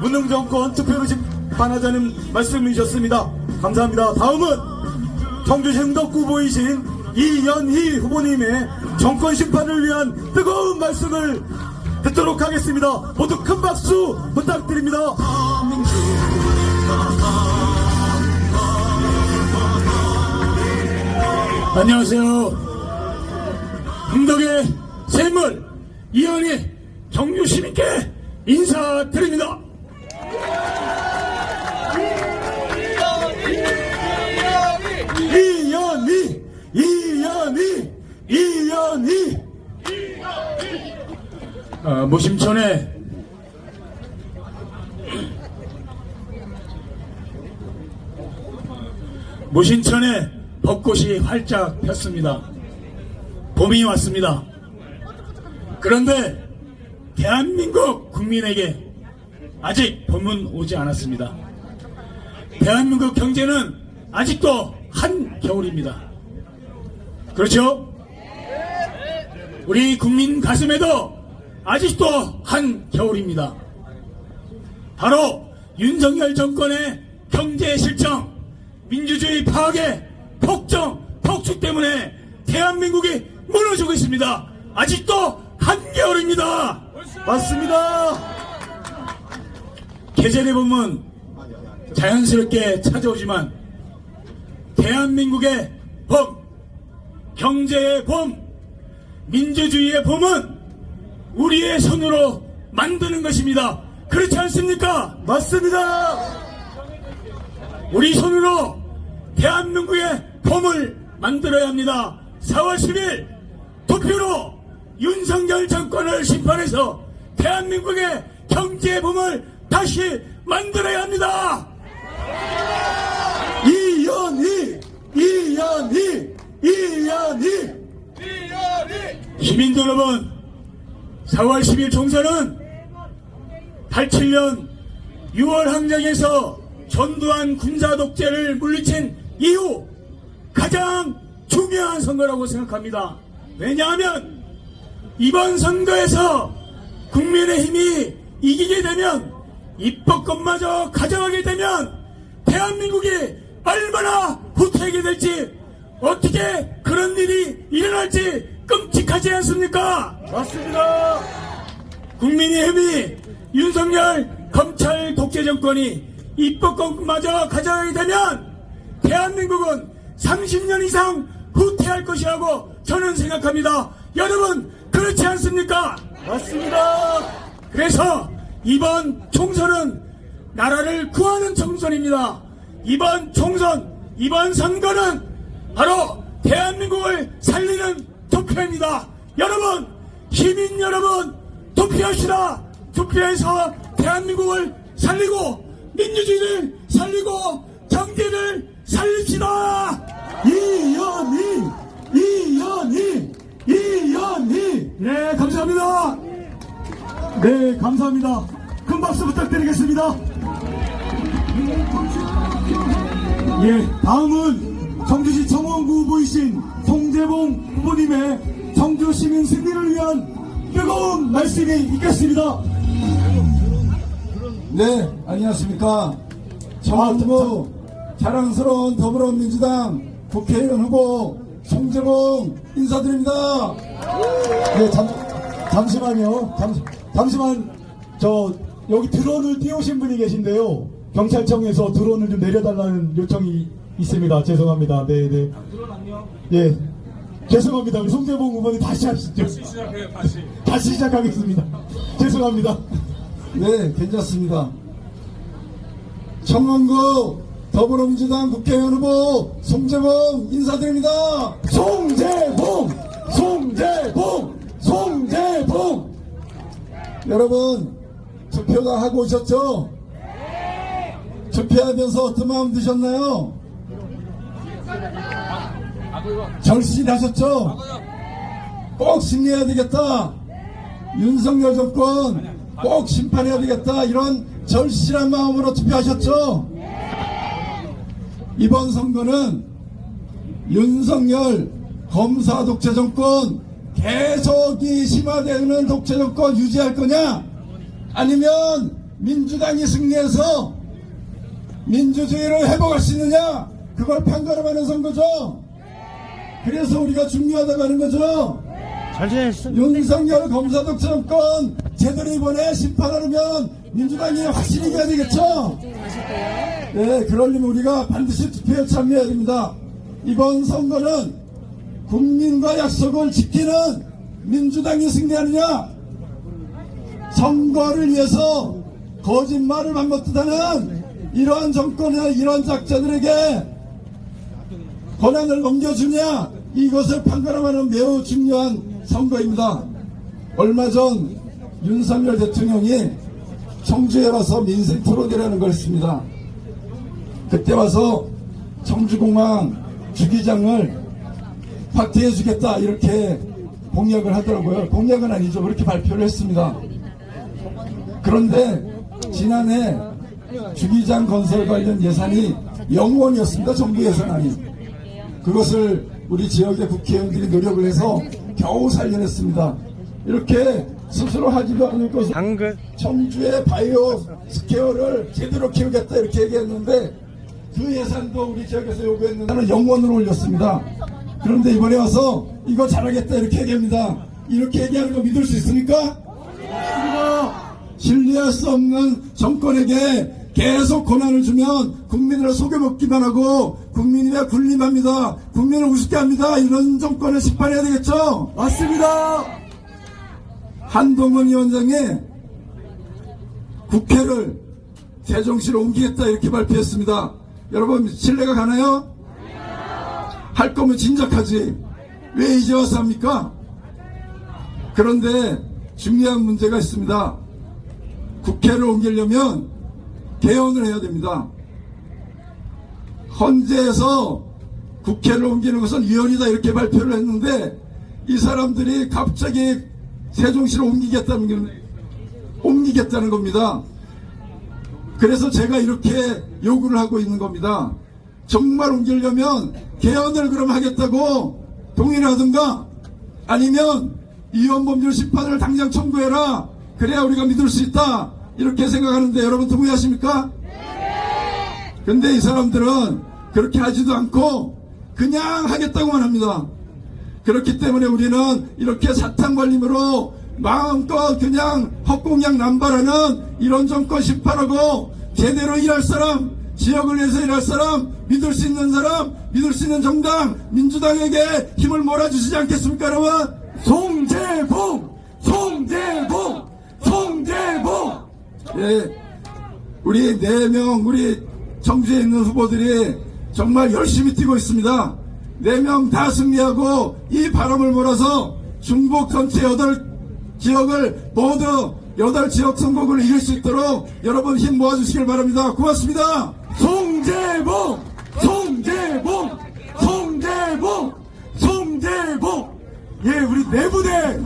무능 정권 투표로 심판하자는 말씀이셨습니다. 감사합니다. 다음은 청주시 흥덕구 보이신 이연희 후보님의 정권 심판을 위한 뜨거운 말씀을 듣도록 하겠습니다. 모두 큰 박수 부탁드립니다. 안녕하세요. 흥덕의 샘물 이현희 정유 시민께 인사드립니다. 이연희, 이연희, 이연희. 어, 모심촌에 모신천에 벚꽃이 활짝 폈습니다. 봄이 왔습니다. 그런데 대한민국 국민에게 아직 봄은 오지 않았습니다. 대한민국 경제는 아직도 한겨울입니다. 그렇죠? 우리 국민 가슴에도 아직도 한겨울입니다. 바로 윤석열 정권의 경제 실정, 민주주의 파괴, 폭정, 폭축 때문에 대한민국이 무너지고 있습니다. 아직도 한겨울입니다. 맞습니다. 계절의 봄은 자연스럽게 찾아오지만 대한민국의 봄, 경제의 봄, 민주주의의 봄은 우리의 손으로 만드는 것입니다. 그렇지 않습니까? 맞습니다. 우리 손으로 대한민국의 봄을 만들어야 합니다. 4월 10일 투표로 윤석열 정권을 심판해서 대한민국의 경제의 봄을 다시 만들어야 합니다. 이연희, 이연희, 이연희. 시민들 여러분, 4월 10일 총선은 87년 6월 항쟁에서 전두환 군사 독재를 물리친 이후 가장 중요한 선거라고 생각합니다. 왜냐하면 이번 선거에서 국민의 힘이 이기게 되면 입법권마저 가져가게 되면 대한민국이 얼마나 후퇴하게 될지 어떻게 그런 일이 일어날지 끔찍하지 않습니까? 맞습니다. 국민의 힘이 윤석열 검찰 독재 정권이 입법권마저 가져가게 되면 대한민국은 30년 이상 후퇴할 것이라고 저는 생각합니다. 여러분 그렇지 않습니까? 맞습니다. 그래서 이번 총선은 나라를 구하는 총선입니다. 이번 총선, 이번 선거는 바로 대한민국을 살리는 투표입니다. 여러분, 시민 여러분, 투표합시다. 투표해서 대한민국을 살리고 민주주의를 살리고 경제를 살립시다. 이연희, 이연희, 이연희. 네, 감사합니다. 네, 감사합니다. 큰 박수 부탁드리겠습니다. 예, 다음은 청주시 청원구 후보이신 송재봉 후보님의 청주 시민 승리를 위한 뜨거운 말씀이 있겠습니다. 네, 안녕하십니까. 청원구 자랑스러운 더불어민주당 국회의원 후보 송재봉 인사드립니다. 네, 잠, 잠시만요. 잠, 잠시만, 저, 여기 드론을 띄우신 분이 계신데요. 경찰청에서 드론을 좀 내려달라는 요청이 있습니다. 죄송합니다. 네, 네. 드론 안녕. 예. 죄송합니다. 우리 송재봉 후보님 다시 하시죠. 다시 시작해요, 다시. 다시 시작하겠습니다. 죄송합니다. 네, 괜찮습니다. 청원구 더불어민주당 국회의원 후보 송재봉 인사드립니다. 송재봉! 송재봉! 송재봉! 여러분, 투표 다 하고 오셨죠? 투표하면서 어떤 마음 드셨나요? 절실하셨죠? 꼭 승리해야 되겠다. 윤석열 정권 꼭 심판해야 되겠다. 이런 절실한 마음으로 투표하셨죠? 이번 선거는 윤석열 검사 독재 정권 계속 이 심화되는 독재 정권 유지할 거냐? 아니면 민주당이 승리해서 민주주의를 회복할 수 있느냐 그걸 판가름하는 선거죠 그래서 우리가 중요하다고 하는 거죠? 잘 지냈어? 윤석열 검사독 정권 제대로 이번에 심판하려면 민주당이 확실히 이겨야 되겠죠? 네 그러려면 우리가 반드시 투표에 참여해야 됩니다. 이번 선거는 국민과 약속을 지키는 민주당이 승리하느냐? 선거를 위해서 거짓말을 반복하는 이러한 정권의 이러한 작자들에게 권한을 넘겨주냐 이것을 판가름하는 매우 중요한 선거입니다. 얼마 전 윤석열 대통령이 청주에 와서 민생 토론이라는 걸 했습니다. 그때 와서 청주공항 주기장을 확대해 주겠다 이렇게 공약을 하더라고요. 공약은 아니죠. 그렇게 발표를 했습니다. 그런데 지난해 주기장 건설 관련 예산이 0원이었습니다. 정부 예산안이. 그것을 우리 지역의 국회의원들이 노력을 해서 겨우 살려냈습니다. 이렇게 스스로 하지도 않을 것을 당근 청주의 바이오 스퀘어를 제대로 키우겠다 이렇게 얘기했는데 그 예산도 우리 지역에서 요구했는데 나는 영원으로 올렸습니다. 그런데 이번에 와서 이거 잘하겠다 이렇게 얘기합니다. 이렇게 얘기하는 거 믿을 수 있습니까? 신뢰할 수 없는 정권에게 계속 권한을 주면 국민을 속여먹기만 하고 국민이 왜 군림합니다. 국민을 우습게 합니다. 이런 정권을 심판해야 되겠죠? 맞습니다. 한동훈 위원장이 국회를 세종시로 옮기겠다 이렇게 발표했습니다. 여러분 신뢰가 가나요? 할 거면 진작하지. 왜 이제 와서 합니까? 그런데 중요한 문제가 있습니다. 국회를 옮기려면 개헌을 해야 됩니다. 헌재에서 국회를 옮기는 것은 위헌이다 이렇게 발표를 했는데 이 사람들이 갑자기 세종시로 옮기겠다는 게- 옮기겠다는 겁니다. 그래서 제가 이렇게 요구를 하고 있는 겁니다. 정말 옮기려면 개헌을 그럼 하겠다고 동의를 하든가 아니면 이원범죄 심판을 당장 청구해라. 그래야 우리가 믿을 수 있다. 이렇게 생각하는데 여러분 동의하십니까? 근데 이 사람들은 그렇게 하지도 않고 그냥 하겠다고만 합니다. 그렇기 때문에 우리는 이렇게 사탕 발림으로 마음껏 그냥 헛공약 남발하는 이런 정권 심판하고 제대로 일할 사람, 지역을 위해서 일할 사람, 믿을 수 있는 사람, 믿을 수 있는 정당, 민주당에게 힘을 몰아주시지 않겠습니까, 여러분? 송재봉! 송재봉! 송재봉! 예, 우리 네 명 우리 청주에 있는 후보들이 정말 열심히 뛰고 있습니다. 네 명 다 승리하고 이 바람을 몰아서 중국 전체 여덟 지역을 모두 여덟 지역 선거구를 이길 수 있도록 여러분 힘 모아주시길 바랍니다. 고맙습니다. 송재봉! 송재봉! 송재봉! 송재봉! 예, 우리 내부대